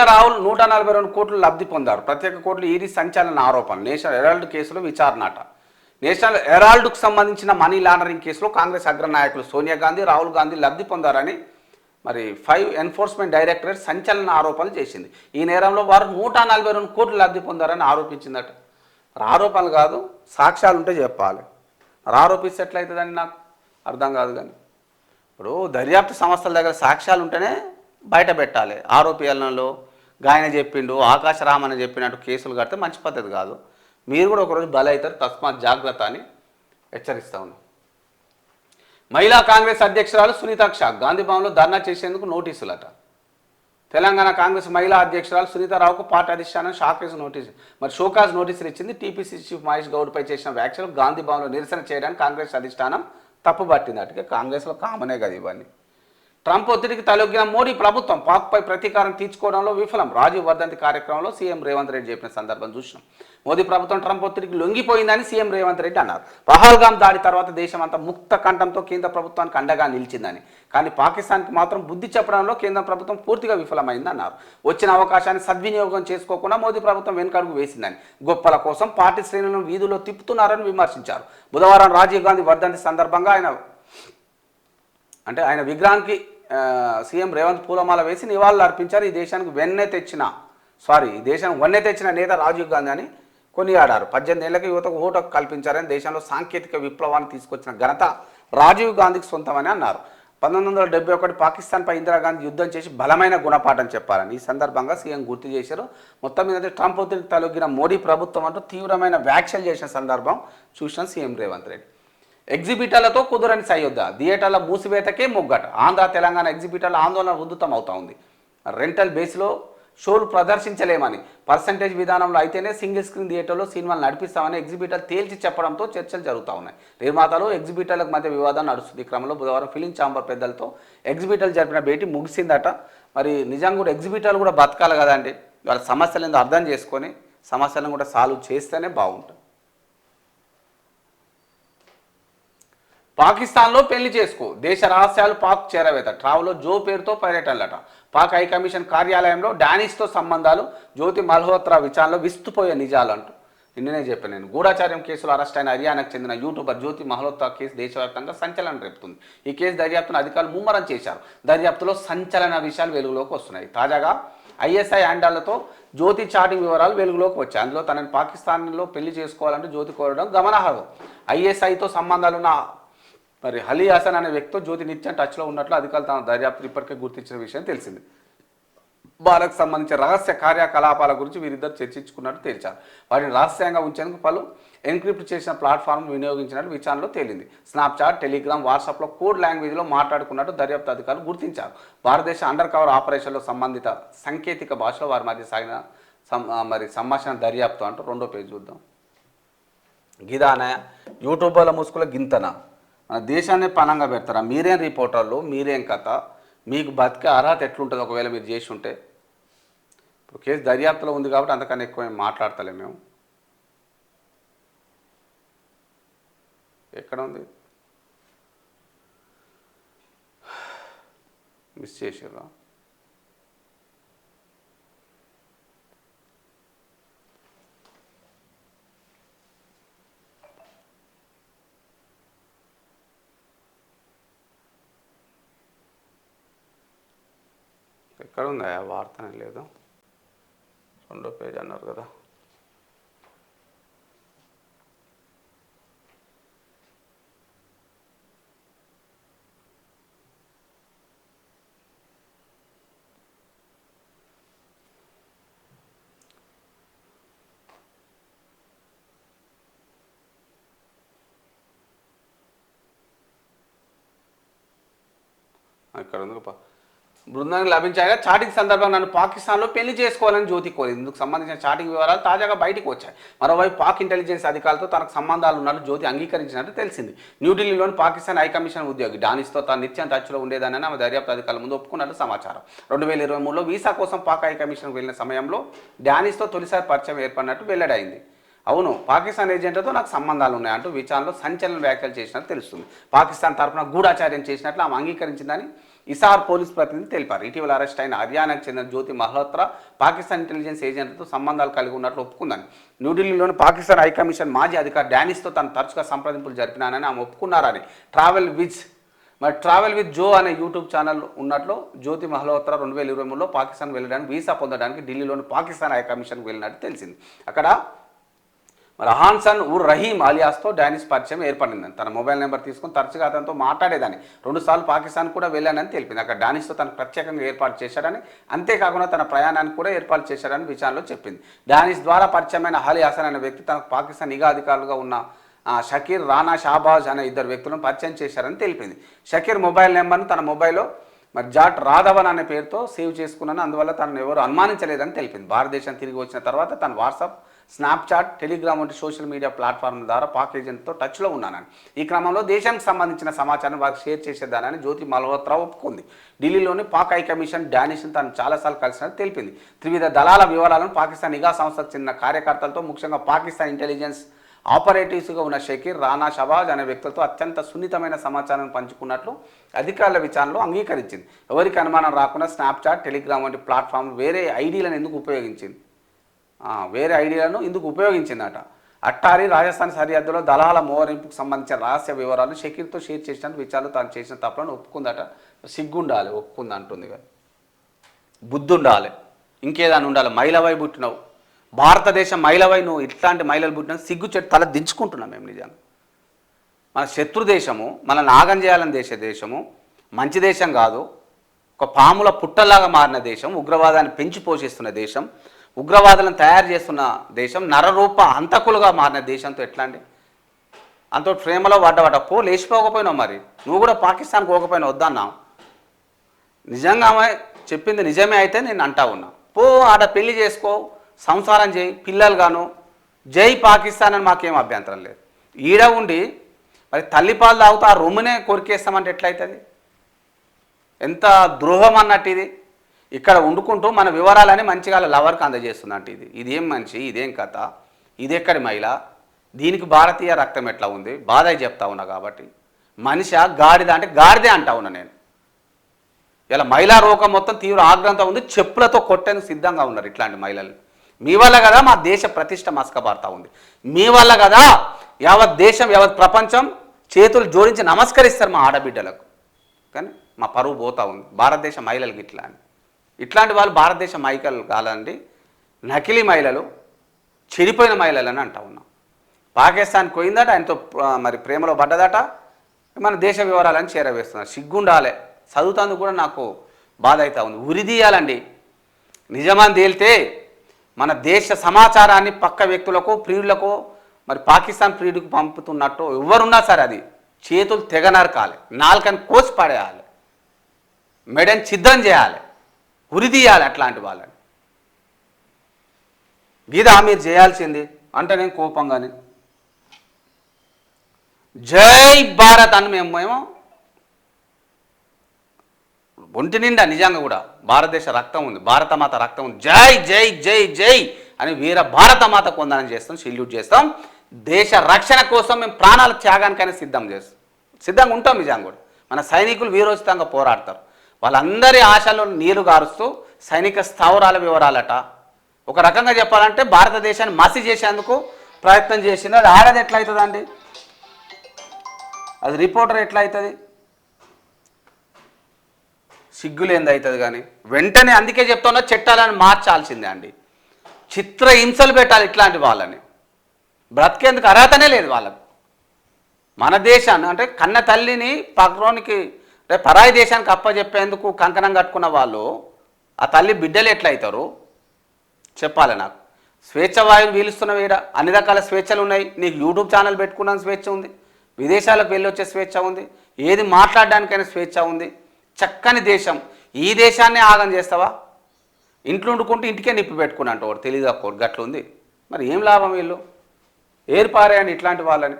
సోనియా రాహుల్ నూట నలభై రెండు కోట్లు లబ్ధి పొందారు. ప్రత్యేక కోర్టులు ఈడీ సంచలన ఆరోపణలు. నేషనల్ హెరాల్డ్ కేసులో విచారణట. నేషనల్ హెరాల్డ్కు సంబంధించిన మనీ లాండరింగ్ కేసులో కాంగ్రెస్ అగ్రనాయకులు సోనియా గాంధీ రాహుల్ గాంధీ లబ్ధి పొందారని మరి ఫైవ్ ఎన్ఫోర్స్మెంట్ డైరెక్టరేట్ సంచలన ఆరోపణలు చేసింది. ఈ నేరంలో వారు నూట నలభై రెండు కోట్లు లబ్ధి పొందారని ఆరోపించిందట. మరి ఆరోపణలు కాదు సాక్ష్యాలు ఉంటే చెప్పాలి. మరి ఆరోపిస్తే ఎట్లయితుందని నాకు? అర్థం కాదు కానీ. ఇప్పుడు దర్యాప్తు సంస్థల దగ్గర సాక్ష్యాలు ఉంటేనే బయట పెట్టాలి. ఆరోపీలలో గాయన చెప్పిండు ఆకాశరామ్ అని చెప్పినట్టు కేసులు కడితే మంచి పద్ధతి కాదు. మీరు కూడా ఒకరోజు బలవుతారు తస్మాత్ జాగ్రత్త అని హెచ్చరిస్తా ఉన్నాం. మహిళా కాంగ్రెస్ అధ్యక్షురాలు సునీత షా గాంధీ ధర్నా చేసేందుకు నోటీసులట. తెలంగాణ కాంగ్రెస్ మహిళా అధ్యక్షురాలు సునీతారావుకు పార్టీ అధిష్టానం షాకేజ్ నోటీసు మరి షోకాజ్ నోటీసులు ఇచ్చింది టీపీసీ చీఫ్ మహేష్ గౌడ్పై చేసిన వ్యాఖ్యలు గాంధీభవన్లో నిరసన చేయడానికి కాంగ్రెస్ అధిష్టానం తప్పుపట్టింది. అటుకే కాంగ్రెస్లో కామనే కదా ఇవన్నీ. ట్రంప్ ఒత్తిడికి తలొగ్గిన మోడీ ప్రభుత్వం పాక్పై ప్రతీకారం తీర్చుకోవడంలో విఫలం. రాజీవ్ వర్ధంతి కార్యక్రమంలో సీఎం రేవంత్ రెడ్డి చెప్పిన సందర్భం చూసినాం. మోదీ ప్రభుత్వం ట్రంప్ ఒత్తిడికి లొంగిపోయిందని సీఎం రేవంత్ రెడ్డి అన్నారు. పహల్గాం దాడి తర్వాత దేశం అంతా ముక్త కంఠంతో కేంద్ర ప్రభుత్వానికి అండగా నిలిచిందని. కానీ పాకిస్తాన్కి మాత్రం బుద్ధి చెప్పడంలో కేంద్ర ప్రభుత్వం పూర్తిగా విఫలమైంది అన్నారు. వచ్చిన అవకాశాన్ని సద్వినియోగం చేసుకోకుండా మోదీ ప్రభుత్వం వెనుకడుగు వేసిందని. గొప్పల కోసం పార్టీ శ్రేణులను వీధిలో తిప్పుతున్నారని విమర్శించారు. బుధవారం రాజీవ్ గాంధీ వర్ధంతి సందర్భంగా ఆయన అంటే ఆయన విగ్రహానికి సీఎం రేవంత్ పూలమాల వేసి నివాళులు అర్పించారు. ఈ దేశానికి వెన్నె తెచ్చిన సారీ ఈ దేశానికి వన్నె తెచ్చిన నేత రాజీవ్ గాంధీ అని కొనియాడారు. పద్దెనిమిది ఏళ్ళకి యువతకు ఓటు కల్పించారని దేశంలో సాంకేతిక విప్లవాన్ని తీసుకొచ్చిన ఘనత రాజీవ్ గాంధీకి సొంతమని అన్నారు. పంతొమ్మిది వందల డెబ్బై ఒకటి పాకిస్తాన్పై ఇందిరాగాంధీ యుద్ధం చేసి బలమైన గుణపాఠం చెప్పారని ఈ సందర్భంగా సీఎం గుర్తు చేశారు. మొత్తం మీద ట్రంప్ ఒత్తిడికి తలొగ్గిన మోడీ ప్రభుత్వం అంటూ తీవ్రమైన వ్యాఖ్యలు చేసిన సందర్భం చూసిన సీఎం రేవంత్ రెడ్డి. ఎగ్జిబిటర్లతో కుదరని సయోధ్య. థియేటర్ల మూసివేతకే మొగ్గట. ఆంధ్ర తెలంగాణ ఎగ్జిబిటర్ల ఆందోళన ఉధృతం అవుతా ఉంది. రెంటల్ బేస్లో షోలు ప్రదర్శించలేమని. పర్సంటేజ్ విధానంలో అయితేనే సింగిల్ స్క్రీన్ థియేటర్లో సినిమాలు నడిపిస్తామని ఎగ్జిబిటర్ తేల్చి చెప్పడంతో చర్చలు జరుగుతూ ఉన్నాయి. నిర్మాతలు ఎగ్జిబిటర్లకు మధ్య వివాదం నడుస్తుంది. ఈ క్రమంలో బుధవారం ఫిలిం ఛాంబర్ పెద్దలతో ఎగ్జిబిటర్లు జరిపిన భేటీ ముగిసిందట. మరి నిజంగా కూడా ఎగ్జిబిటర్లు కూడా బతకాలి కదండి వాళ్ళ సమస్యలు ఏందో అర్థం చేసుకొని సమస్యలను కూడా సాల్వ్ చేస్తేనే బాగుంటుంది. పాకిస్తాన్లో పెళ్ళి చేసుకో. దేశ రహస్యాలు పాక్ చేరవేత. ట్రావెల్లో జో పేరుతో పర్యటనలట. పాక్ హై కమిషన్ కార్యాలయంలో డానిష్తో సంబంధాలు జ్యోతి మల్హోత్రా విచారణలో విస్తుపోయే నిజాలు అంటూ నిన్ననే చెప్పాను నేను. గూఢాచార్యం కేసులో అరెస్ట్ అయిన హర్యానాకు చెందిన యూట్యూబర్ జ్యోతి మల్హోత్రా కేసు దేశవ్యాప్తంగా సంచలనం రేపుతుంది. ఈ కేసు దర్యాప్తును అధికారులు ముమ్మరం చేశారు. దర్యాప్తులో సంచలన విషయాలు వెలుగులోకి వస్తున్నాయి. తాజాగా ఐఎస్ఐ హ్యాండాలతో జ్యోతి చాటింగ్ వివరాలు వెలుగులోకి వచ్చాయి. అందులో తనని పాకిస్తాన్లో పెళ్ళి చేసుకోవాలంటే జ్యోతి కోరడం గమనార్హం. ఐఎస్ఐతో సంబంధాలున్న మరి హలీ హాసన్ అనే వ్యక్తితో జ్యోతి నిత్యం టచ్లో ఉన్నట్లు అధికారులు తన దర్యాప్తు ఇప్పటికే గుర్తించిన విషయం తెలిసింది. భారత్ సంబంధించిన రహస్య కార్యకలాపాల గురించి వీరిద్దరు చర్చించుకున్నట్టు తేల్చారు. వాటిని రహస్యంగా ఉంచేందుకు పలు ఎన్క్రిప్ట్ చేసిన ప్లాట్ఫామ్ వినియోగించినట్టు విచారణలో తేలింది. స్నాప్చాట్ టెలిగ్రామ్ వాట్సాప్లో కోడ్ లాంగ్వేజ్లో మాట్లాడుకున్నట్టు దర్యాప్తు అధికారులు గుర్తించారు. భారతదేశ అండర్ కవర్ ఆపరేషన్లో సంబంధిత సాంకేతిక భాషలో వారి మధ్య సాగిన సం- మరి సంభాషణ దర్యాప్తు అంటూ రెండో పేజ్ చూద్దాం. గిదాన యూట్యూబర్ల ముసుగుల గింతన? దేశాన్ని పనంగా పెడతారా? మీరేం రిపోర్టర్లు? మీరేం కథ? మీకు బతికే అర్హత ఎట్లుంటుంది ఒకవేళ మీరు చేసి ఉంటే ఇప్పుడు కేసు దర్యాప్తులో ఉంది కాబట్టి అంతకన్నా ఎక్కువ ఏం మాట్లాడతలే మేము. ఎక్కడ ఉంది మిస్ చేసేదా ఎక్కడ ఉంది ఆ వార్తనే లేదు రెండో పేజ్ అన్నారు కదా ఇక్కడ ఉంది పా బృందానికి లభించాక చాటింగ్ సందర్భంగా నన్ను పాకిస్తాన్లో పెళ్ళి చేసుకోవాలని జ్యోతి కోరింది. ఇందుకు సంబంధించిన చాటింగ్ వివరాలు తాజాగా బయటకు వచ్చాయి. మరోవైపు పాక్ ఇంటెలిజెన్స్ అధికారులతో తనకు సంబంధాలు ఉన్నట్లు జ్యోతి అంగీకరించినట్టు తెలిసింది. న్యూఢిల్లీలోని పాకిస్తాన్ హైకమిషన్ ఉద్యోగి డానిస్తో తాను నిత్యం టచ్లో ఉండేదని ఆమె దర్యాప్తు అధికారుల ముందు ఒప్పుకున్నట్టు సమాచారం. రెండు వేల ఇరవై మూడులో వీసా కోసం పాక్ హైకమిషన్కు వెళ్ళిన సమయంలో డానిస్తో తొలిసారి పరిచయం ఏర్పడినట్టు వెల్లడైంది. అవును పాకిస్తాన్ ఏజెంట్లతో నాకు సంబంధాలు ఉన్నాయంటూ విచారణలో సంచలన వ్యాఖ్యలు చేసినట్టు తెలుస్తుంది. పాకిస్తాన్ తరఫున గూఢాచార్యం చేసినట్లు ఆమె అంగీకరించిందని ఇసార్ పోలీస్ ప్రతినిధి తెలిపారు. ఇటీవల అరెస్ట్ అయిన హర్యానాకు చెందిన జ్యోతి మల్హోత్రా పాకిస్తాన్ ఇంటెలిజెన్స్ ఏజెంట్లతో సంబంధాలు కలిగి ఉన్నట్లు ఒప్పుకుందని. న్యూఢిల్లీలోని పాకిస్తాన్ హైకమిషన్ మాజీ అధికారి డానిస్తో తను తరచుగా సంప్రదింపులు జరిపినానని ఆమె ఒప్పుకున్నారని. ట్రావెల్ విజ్ మరి ట్రావెల్ విత్ జో అనే యూట్యూబ్ ఛానల్ ఉన్నట్లు జ్యోతి మల్హోత్రా రెండు వేల ఇరవై మూడులో పాకిస్తాన్ వెళ్ళడానికి వీసా పొందడానికి ఢిల్లీలోని పాకిస్తాన్ హైకమిషన్కి వెళ్ళినట్టు తెలిసింది. అక్కడ మరి హాన్సన్ ఉర్ రహీం అలియాస్తో డానిస్ పరిచయం ఏర్పడిందని తన మొబైల్ నెంబర్ తీసుకుని తరచుగా అతనితో మాట్లాడేదాన్ని. రెండుసార్లు పాకిస్తాన్ కూడా వెళ్ళానని తెలిపింది. అక్కడ డానిస్తో తనకు ప్రత్యేకంగా ఏర్పాటు చేశాడని అంతేకాకుండా తన ప్రయాణాన్ని కూడా ఏర్పాటు చేశాడని విచారణలో చెప్పింది. డానిస్ ద్వారా పరిచయమైన అలీ హసన్ అనే వ్యక్తి తనకు పాకిస్తాన్ నిఘా అధికారులుగా ఉన్న షకీర్ రానా షాబాజ్ అనే ఇద్దరు వ్యక్తులను పరిచయం చేశారని తెలిపింది. షకీర్ మొబైల్ నెంబర్ను తన మొబైల్లో మరి జాట్ రాధవన్ అనే పేరుతో సేవ్ చేసుకున్నాను. అందువల్ల తనను ఎవరు అనుమానించలేదని తెలిపింది. భారతదేశం తిరిగి వచ్చిన తర్వాత తన వాట్సాప్ స్నాప్చాట్ టెలిగ్రామ్ వంటి సోషల్ మీడియా ప్లాట్ఫామ్ ద్వారా పాక్ ఏజెంట్తో టచ్లో ఉన్నానని. ఈ క్రమంలో దేశానికి సంబంధించిన సమాచారం వారికి షేర్ చేసేదానని జ్యోతి మల్హోత్రా ఒప్పుకుంది. ఢిల్లీలోని పాక్ హై కమిషన్ డానిష్ను తాను చాలాసార్లు కలిసినట్టు తెలిపింది. త్రివిధ దళాల వివరాలను పాకిస్తాన్ నిఘా సంస్థకు చెందిన కార్యకర్తలతో ముఖ్యంగా పాకిస్తాన్ ఇంటెలిజెన్స్ ఆపరేటివ్స్గా ఉన్న షకీర్ రానా షబాజ్ అనే వ్యక్తులతో అత్యంత సున్నితమైన సమాచారాన్ని పంచుకున్నట్లు అధికారుల విచారణలో అంగీకరించింది. ఎవరికి అనుమానం రాకుండా స్నాప్చాట్ టెలిగ్రామ్ వంటి ప్లాట్ఫామ్ వేరే ఐడీలను ఎందుకు ఉపయోగించింది? వేరే ఐడియాలను ఇందుకు ఉపయోగించిందట. అట్టారి రాజస్థాన్ సరిహద్దులో దళాల మోహరింపుకు సంబంధించిన రహస్య వివరాలు షకీర్తో షేర్ చేసినట్టు విచారాలు తాను చేసిన తప్పులను ఒప్పుకుందట. సిగ్గుండాలి ఒప్పుకుంది అంటుంది కదా బుద్ధి ఉండాలి ఇంకేదాన్ని ఉండాలి? మహిళవై పుట్టినవు. భారతదేశం మహిళవై నువ్వు ఇట్లాంటి మహిళలు పుట్టిన సిగ్గు చెట్టు తల దించుకుంటున్నాం మేము నిజాన్ని మన శత్రు దేశము మన నాగం చేయాలని దేశ దేశము మంచి దేశం కాదు. ఒక పాముల పుట్టలాగా మారిన దేశం ఉగ్రవాదాన్ని పెంచి పోషిస్తున్న దేశం. ఉగ్రవాదులను తయారు చేస్తున్న దేశం నరరూప హంతకులుగా మారిన దేశంతో ఎట్లా అండి? అంత ప్రేమలో పడ్డవట. పో లేచిపోకపోయినావు మరి. నువ్వు కూడా పాకిస్తాన్కి పోకపోయినా వద్దన్నావు. నిజంగా ఆమె చెప్పింది నిజమే అయితే నేను అంటా ఉన్నా. పో ఆడ పెళ్ళి చేసుకో సంసారం చేయి పిల్లలు గాను జై పాకిస్తాన్ అని మాకేం అభ్యంతరం లేదు. ఈడ ఉండి మరి తల్లిపాలు తాగుతూ ఆ రొమ్మునే కొరికేస్తామంటే ఎట్లయితుంది? ఎంత ద్రోహం అన్నట్టు ఇది. ఇక్కడ వండుకుంటూ మన వివరాలని మంచిగా లవర్కి అందజేస్తున్నట్టు ఇది. ఇదేం మంచి ఇదేం కథ ఇది ఎక్కడి మహిళ దీనికి భారతీయ రక్తం ఎట్లా ఉంది? బాధ చెప్తా ఉన్నా కాబట్టి. మనిషి గాడిద అంటే గాడిదే అంటా ఉన్నా నేను. ఇలా మహిళా రోగం మొత్తం తీవ్ర ఆగ్రహంతో ఉంది చెప్పులతో కొట్టేందుకు సిద్ధంగా ఉన్నారు ఇట్లాంటి మహిళలు. మీ వల్ల కదా మా దేశ ప్రతిష్ట మసకబారుతా ఉంది. మీ వల్ల కదా యావత్ దేశం యావత్ ప్రపంచం చేతులు జోడించి నమస్కరిస్తారు మా ఆడబిడ్డలకు. కానీ మా పరువు పోతా ఉంది. భారతదేశ మహిళలకు ఇట్లా అని ఇట్లాంటి వాళ్ళు భారతదేశ మహిళలు కాదండి నకిలీ మహిళలు చెడిపోయిన మహిళలు అని అంటా ఉన్నాం. పాకిస్తాన్కి పోయిందట ఆయనతో మరి ప్రేమలో పడ్డదట. మన దేశ వివరాలని చేరవేస్తున్నారు. సిగ్గుండాలే. చదువుతాందుకు కూడా నాకు బాధ అవుతూ ఉంది ఉరిదీయాలండి నిజమని తేలితే మన దేశ సమాచారాన్ని పక్క వ్యక్తులకు ప్రియులకు మరి పాకిస్తాన్ ప్రియుడికి పంపుతున్నట్టు ఎవరున్నా సరే అది చేతులు తెగ నరకాలి. నాలుకని కోసి పడేయాలి. మెడని సిద్ధం చేయాలి. ఉరిదీయాలి అట్లాంటి వాళ్ళని. గీదా మీరు చేయాల్సింది అంటే నేను కోపంగానే. జై భారత్ అని మేము మేము ఒంటి నిండా నిజంగా కూడా భారతదేశ రక్తం ఉంది భారతమాత రక్తం ఉంది. జై జై జై జై అని వీర భారతమాత కొందనం చేస్తాం సెల్యూట్ చేస్తాం. దేశ రక్షణ కోసం మేము ప్రాణాల త్యాగానికైనా సిద్ధం చేస్తాం. సిద్ధంగా ఉంటాం నిజంగా కూడా. మన సైనికులు వీరోచితంగా పోరాడతారు. వాళ్ళందరి ఆశలు నీరు గారుస్తూ సైనిక స్థావరాల వివరాలట. ఒక రకంగా చెప్పాలంటే భారతదేశాన్ని మసి చేసేందుకు ప్రయత్నం చేసింది. అది ఆడది ఎట్లయితుందండి? అవుతుందండి అది రిపోర్టర్ ఎట్లయితుంది? అవుతుంది సిగ్గులేంది అవుతుంది కానీ. వెంటనే అందుకే చెప్తున్నా చట్టాలను మార్చాల్సిందే అండి. చిత్ర హింసలు పెట్టాలి ఇట్లాంటి వాళ్ళని. బ్రతికేందుకు అర్హతనే లేదు వాళ్ళకు. మన దేశాన్ని అంటే కన్న తల్లిని పక్కలోనికి అంటే పరాయి దేశానికి అప్పచెప్పేందుకు కంకణం కట్టుకున్న వాళ్ళు ఆ తల్లి బిడ్డలు ఎట్లయితారు? చెప్పాలి నాకు. స్వేచ్ఛ వాయువు వీలుస్తున్న వీడ. అన్ని రకాల స్వేచ్ఛలు ఉన్నాయి. నీకు యూట్యూబ్ ఛానల్ పెట్టుకున్నాను స్వేచ్ఛ ఉంది. విదేశాలకు వెళ్ళి వచ్చే స్వేచ్ఛ ఉంది. ఏది మాట్లాడడానికైనా స్వేచ్ఛ ఉంది. చక్కని దేశం. ఈ దేశాన్నే ఆగం చేస్తావా? ఇంట్లో వండుకుంటూ ఇంటికే నిప్పి పెట్టుకున్నా అంట ఒకటి తెలియదు అక్కడ గట్లు ఉంది మరి ఏం లాభం వీళ్ళు? ఏర్పారేయండి ఇట్లాంటి వాళ్ళని.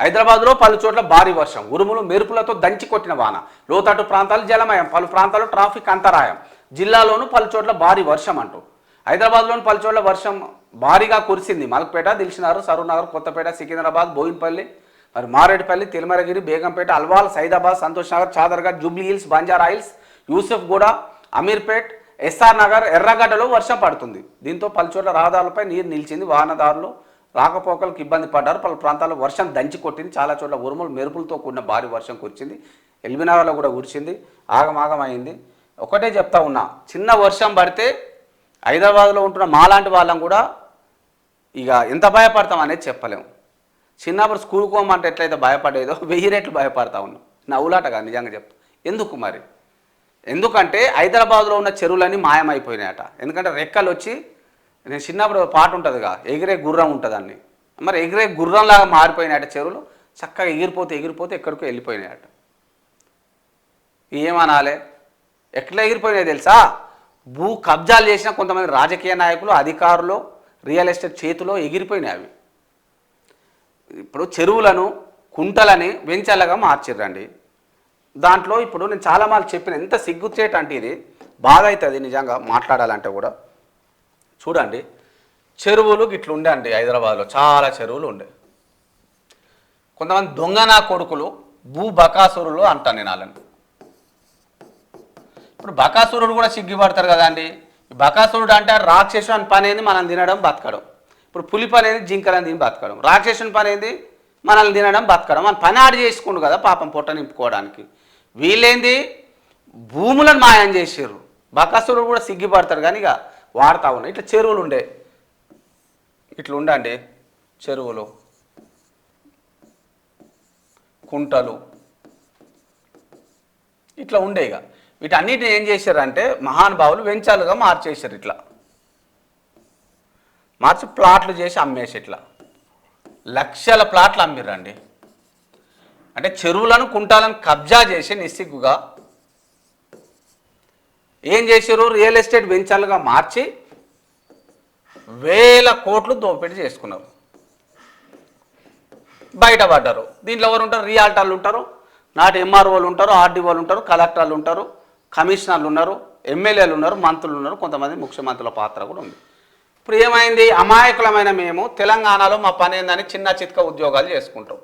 హైదరాబాద్లో పలు చోట్ల భారీ వర్షం. ఉరుములు మెరుపులతో దంచి కొట్టిన వాన. లోతట్టు ప్రాంతాలు జలమయం. పలు ప్రాంతాల్లో ట్రాఫిక్ అంతరాయం. జిల్లాలోనూ పలు చోట్ల భారీ వర్షం అంటూ. హైదరాబాద్లోని పలు చోట్ల వర్షం భారీగా కురిసింది. మలక్పేట దిల్సినారు సరూనగర్ కొత్తపేట సికింద్రాబాద్ బోయిన్పల్లి మరి Marredpally Tirumalagiri Begumpet Alwal Saidabad Santosh Nagar Chaderghat Jubilee Hills Banjara Hills Yousuf Guda Ameerpet SR Nagar ఎర్రగడ్డలో వర్షం పడుతుంది. దీంతో పలు చోట్ల రహదారులపై నీరు నిలిచింది వాహనదారులు. రాకపోకలకు ఇబ్బంది పడ్డారు. పలు ప్రాంతాల్లో వర్షం దంచి కొట్టింది. చాలా చోట్ల ఉరుములు మెరుపులతో కూడిన భారీ వర్షం కురిచింది ఎల్బీనగర్లో కూడా కురిచింది ఆగమాగం అయింది. ఒకటే చెప్తా ఉన్నా చిన్న వర్షం పడితే హైదరాబాద్లో ఉంటున్న మాలాంటి వాళ్ళం కూడా ఇక ఎంత భయపడతాం అనేది చెప్పలేము చిన్నప్పుడు స్కూల్కి పోమంటే ఎట్లయితే భయపడేదో వెయ్యి రెట్లు భయపడతా ఉన్నాం. నవ్వులాటగా నిజంగా చెప్తా. ఎందుకు మరి? ఎందుకంటే హైదరాబాద్లో ఉన్న చెరువులన్నీ మాయమైపోయినాయట. ఎందుకంటే రెక్కలు వచ్చి నేను చిన్నప్పుడు పాట ఉంటుందిగా ఎగిరే గుర్రం ఉంటుందండి. మరి ఎగిరే గుర్రంలాగా మారిపోయినాయట చెరువులు చక్కగా ఎగిరిపోతే ఎగిరిపోతే ఎక్కడికో వెళ్ళిపోయినాయట. ఏమనాలే? ఎట్లా ఎగిరిపోయినాయి తెలుసా? భూ కబ్జాలు చేసిన కొంతమంది రాజకీయ నాయకులు అధికారులు రియల్ ఎస్టేట్ చేతిలో ఎగిరిపోయినాయి అవి. ఇప్పుడు చెరువులను కుంటలని వెంచల్లగా మార్చిర్రండి. దాంట్లో ఇప్పుడు నేను చాలా చెప్పిన ఎంత సిగ్గుచేట అంటే ఇది బాధ అవుతుంది నిజంగా మాట్లాడాలంటే కూడా. చూడండి చెరువులు గిట్లు ఉండే అండి హైదరాబాద్లో చాలా చెరువులు ఉండే. కొంతమంది దొంగనా కొడుకులు భూ బకాసురులు అంటాను నేను వాళ్ళని. ఇప్పుడు బకాసురుడు కూడా సిగ్గుపడతారు కదండి బకాసురుడు అంటే రాక్షసుని పని ఏంది మనం తినడం బతకడం. ఇప్పుడు పులి పని ఏంది జింకలను తిని బతకడం. రాక్షసుని పని ఏంది మనల్ని తినడం బతకడం. మన పని ఆడి చేసుకుండు కదా పాపం పొట్ట నింపుకోవడానికి. వీళ్ళేంది? భూములను మాయం చేసారు బకాసురుడు కూడా సిగ్గుపడతారు కానీ ఇక వాడుతూ ఉన్నాయి ఇట్లా చెరువులు ఉండే. ఇట్లా ఉండండి చెరువులు కుంటలు ఇట్లా ఉండే ఇక. వీటన్నిటిని ఏం చేశారంటే మహానుభావులు వెంచాలుగా మార్చేశారు ఇట్లా. మార్చి ప్లాట్లు చేసి అమ్మేసి ఇట్లా. లక్షల ప్లాట్లు అమ్మిర్రండి అంటే చెరువులను కుంటాలను కబ్జా చేసి నిస్సిగ్గుగా ఏం చేశారు? రియల్ ఎస్టేట్ వెంచర్లుగా మార్చి వేల కోట్లు దోపిడీ చేసుకున్నారు. బయటపడ్డారు. దీంట్లో ఎవరు ఉంటారు రియాల్టర్లు ఉంటారు. నాటి ఎంఆర్ఓలు ఉంటారు ఆర్డీఓలు ఉంటారు కలెక్టర్లు ఉంటారు కమిషనర్లు ఉన్నారు ఎమ్మెల్యేలు ఉన్నారు మంత్రులు ఉన్నారు కొంతమంది ముఖ్యమంత్రుల పాత్ర కూడా ఉంది. ఇప్పుడు ఏమైంది? అమాయకులమైన మేము తెలంగాణలో మా పని ఏందని చిన్న చిత్క ఉద్యోగాలు చేసుకుంటాం.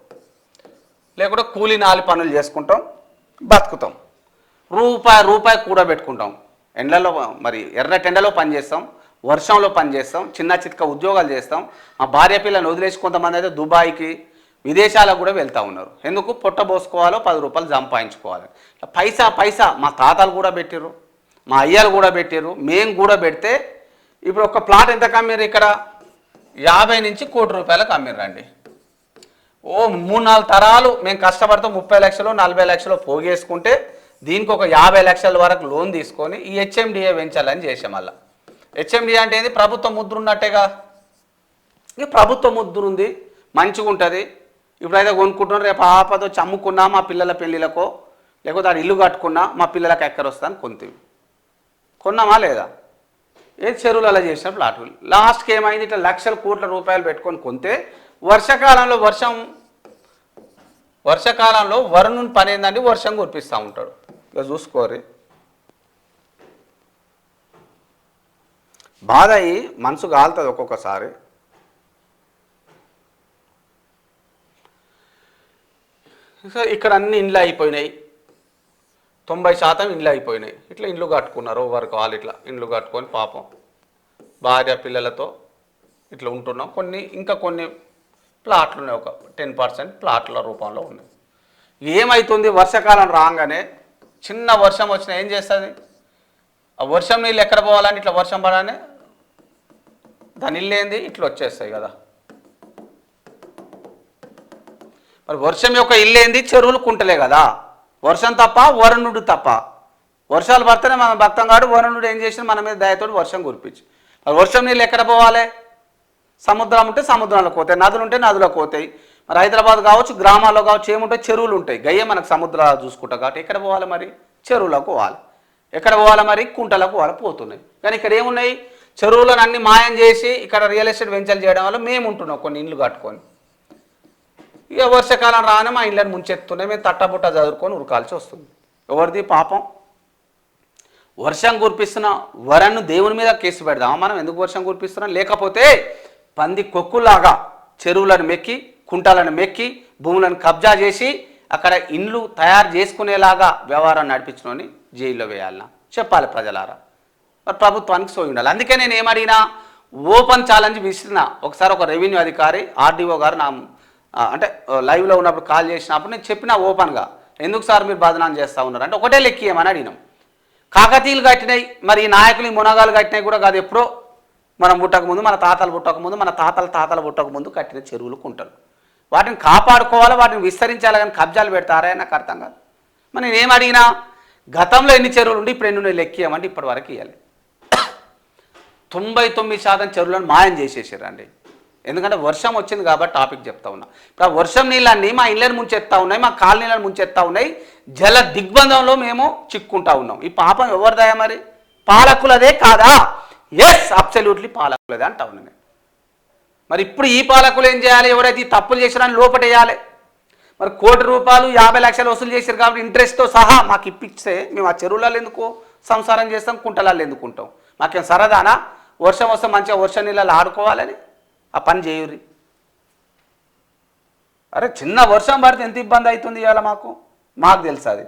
లేకుంటే కూలి నాలి పనులు చేసుకుంటాం బతుకుతాం. రూపాయి రూపాయి కూడబెట్టుకుంటాం. ఎండలో మరి ఎర్రటి ఎండలో పనిచేస్తాం వర్షంలో పనిచేస్తాం చిన్న చిత్క ఉద్యోగాలు చేస్తాం. మా భార్య పిల్లని వదిలేసి కొంతమంది అయితే దుబాయ్కి విదేశాలకు కూడా వెళ్తూ ఉన్నారు. ఎందుకు? పొట్ట పోసుకోవాలో పది రూపాయలు సంపాదించుకోవాలి. పైసా పైసా మా తాతలు కూడా పెట్టారు మా అయ్యలు కూడా పెట్టారు మేము కూడా పెడితే ఇప్పుడు ఒక ప్లాట్ ఎంత కమ్మిర్రు ఇక్కడ? యాభై నుంచి కోటి రూపాయలకు అమ్మిర్రండి ఓ మూడు నాలుగు తరాలు మేము కష్టపడితే ముప్పై లక్షలు నలభై లక్షలు పోగేసుకుంటే దీనికి ఒక యాభై లక్షల వరకు లోన్ తీసుకొని ఈ హెచ్ఎండిఏ పెంచాలని చేసాం మళ్ళా. హెచ్ఎండిఏ అంటే ఏంది? ప్రభుత్వ ముద్ర ఉన్నట్టేగా? ఇక ప్రభుత్వ ముద్ర ఉంది మంచిగా ఉంటుంది. ఇప్పుడైతే కొనుక్కుంటున్నాం రేపు ఆపద వచ్చి అమ్ముకున్నా మా పిల్లల పెళ్ళిళ్ళకో లేకపోతే ఆడ ఇల్లు కట్టుకున్నా మా పిల్లలకు ఎక్కడ వస్తాను కొంత కొన్నామా లేదా? ఏ చెరువులు అలా చేసిన ప్లాట్. లాస్ట్కి ఏమైంది? ఇట్లా లక్షల కోట్ల రూపాయలు పెట్టుకొని కొంతే వర్షాకాలంలో వర్షం వర్షాకాలంలో వరుణుని పని ఏందండి వర్షం కురిపిస్తూ ఉంటాడు. ఇక చూసుకోరి బాధ అయ్యి మనసు కాలుతుంది ఒక్కొక్కసారి. ఇక్కడ అన్ని ఇండ్లు అయిపోయినాయి. తొంభై శాతం ఇండ్లు అయిపోయినాయి. ఇట్లా ఇండ్లు కట్టుకున్నారు ఓవర్ వాళ్ళు ఇట్లా ఇండ్లు కట్టుకొని పాపం. భార్య పిల్లలతో ఇట్లా ఉంటున్నాం. కొన్ని ఇంకా కొన్ని ప్లాట్లు ఉన్నాయి. ఒక టెన్ పర్సెంట్ ప్లాట్ల రూపంలో ఉన్నాయి. ఏమవుతుంది వర్షాకాలం రాగానే చిన్న వర్షం వచ్చినా ఏం చేస్తుంది? ఆ వర్షం నీళ్ళు ఎక్కడ పోవాలని ఇట్లా వర్షం పడానే దాని ఇల్లు ఏంది? ఇట్లా వచ్చేస్తాయి కదా. మరి వర్షం యొక్క ఇల్లు ఏంది? చెరువులు కుంటలే కదా. వర్షం తప్ప వరుణుడు తప్ప. వర్షాలు పడితేనే మనం భక్తం కాడు. వరుణుడు ఏం చేసిన మన మీద దయతోటి వర్షం కురిపించి. మరి వర్షం నీళ్ళు ఎక్కడ పోవాలి? సముద్రం ఉంటే సముద్రంలో పోతాయి. నదులు ఉంటే నదులకు పోతాయి. మరి హైదరాబాద్ కావచ్చు గ్రామాల్లో కావచ్చు ఏముంటాయి? చెరువులు ఉంటాయి. గయ్యే మనకు సముద్రాలు చూసుకుంటాం కాబట్టి ఎక్కడ పోవాలి మరి? చెరువులకు పోవాలి. ఎక్కడ పోవాలి మరి? కుంటలకు పోవాలి పోతున్నాయి. కానీ ఇక్కడ ఏమున్నాయి? చెరువులను అన్ని మాయం చేసి ఇక్కడ రియల్ ఎస్టేట్ వెంచర్లు చేయడం వల్ల మేము ఉంటున్నాం కొన్ని ఇండ్లు కట్టుకొని. ఇక వర్షాకాలం రానే మా ఇండ్లను ముంచెత్తున్నాయి. మేము తట్టబుట్ట చదువుకొని ఉరకాల్సి వస్తుంది. ఎవరిది పాపం? వర్షం కురిపిస్తున్న వరన్ను దేవుని మీద కేసు పెడదామా? మనం ఎందుకు వర్షం కురిపిస్తున్నాం? లేకపోతే పంది కొక్కులాగా చెరువులను మెక్కి కుంటలను మెక్కి భూములను కబ్జా చేసి అక్కడ ఇండ్లు తయారు చేసుకునేలాగా వ్యవహారం నడిపించుకొని జైల్లో వేయాలన్నా చెప్పాలి ప్రజలారా. మరి ప్రభుత్వానికి సోయి ఉండాలి. అందుకే నేను ఏమడిగినా ఓపెన్ ఛాలెంజ్ విసిరిన ఒకసారి ఒక రెవెన్యూ అధికారి ఆర్డీఓ గారు నా అంటే లైవ్లో ఉన్నప్పుడు కాల్ చేసినప్పుడు నేను చెప్పిన ఓపెన్గా. ఎందుకు సార్ మీరు బదనాం చేస్తూ ఉన్నారు? అంటే ఒకటే లెక్కియమని అడిగినాం. కాకతీయులు కట్టినాయి మరి ఈ నాయకులు మునగాలు కట్టినాయి కూడా కాదు ఎప్పుడో. మనం పుట్టకముందు మన తాతలు పుట్టకముందు మన తాతల తాతలు పుట్టక ముందు కట్టిన చెరువులు కుంటలు. వాటిని కాపాడుకోవాలి వాటిని విస్తరించాలి కానీ కబ్జాలు పెడతారా నాకు అర్థం కాదు. మరి నేనేం అడిగినా గతంలో ఎన్ని చెరువులు ఉండి ఇప్పుడు ఎన్ని ఉన్నాయి లెక్కియమంటే ఇప్పటి వరకు ఇవ్వాలి తొంభై తొమ్మిది శాతం చెరువులను మాయం చేసేసారండి. ఎందుకంటే వర్షం వచ్చింది కాబట్టి టాపిక్ చెప్తా ఉన్నా. ఇప్పుడు ఆ వర్షం నీళ్ళన్నీ మా ఇళ్ళని ముంచెత్తా ఉన్నాయి మా కాలనీలను ముంచెత్తా ఉన్నాయి జల దిగ్బంధంలో మేము చిక్కుంటా ఉన్నాం. ఈ పాపం ఎవరిదా మరి? పాలకులదే కాదా? ఎస్ అబ్సల్యూట్లీ పాలకులదే అంటా ఉన్నాను మరి ఇప్పుడు ఈ పాలకులు ఏం చేయాలి? ఎవరైతే ఈ తప్పులు చేసినా లోపటేయాలి. మరి కోటి రూపాయలు యాభై లక్షలు వసూలు చేశారు కాబట్టి ఇంట్రెస్ట్తో సహా మాకు ఇప్పిస్తే మేము ఆ చెరువులలో ఎందుకు సంసారం చేస్తాం కుంటలలో ఎందుకుంటాం మాకేం సరదానా? వర్షం వస్తే మంచిగా వర్షం నీళ్ళలో ఆడుకోవాలని? ఆ పని చేయుర్రి. అరే చిన్న వర్షం పడితే ఎంత ఇబ్బంది అవుతుంది ఇవాళ మాకు? మాకు తెలుసు అది.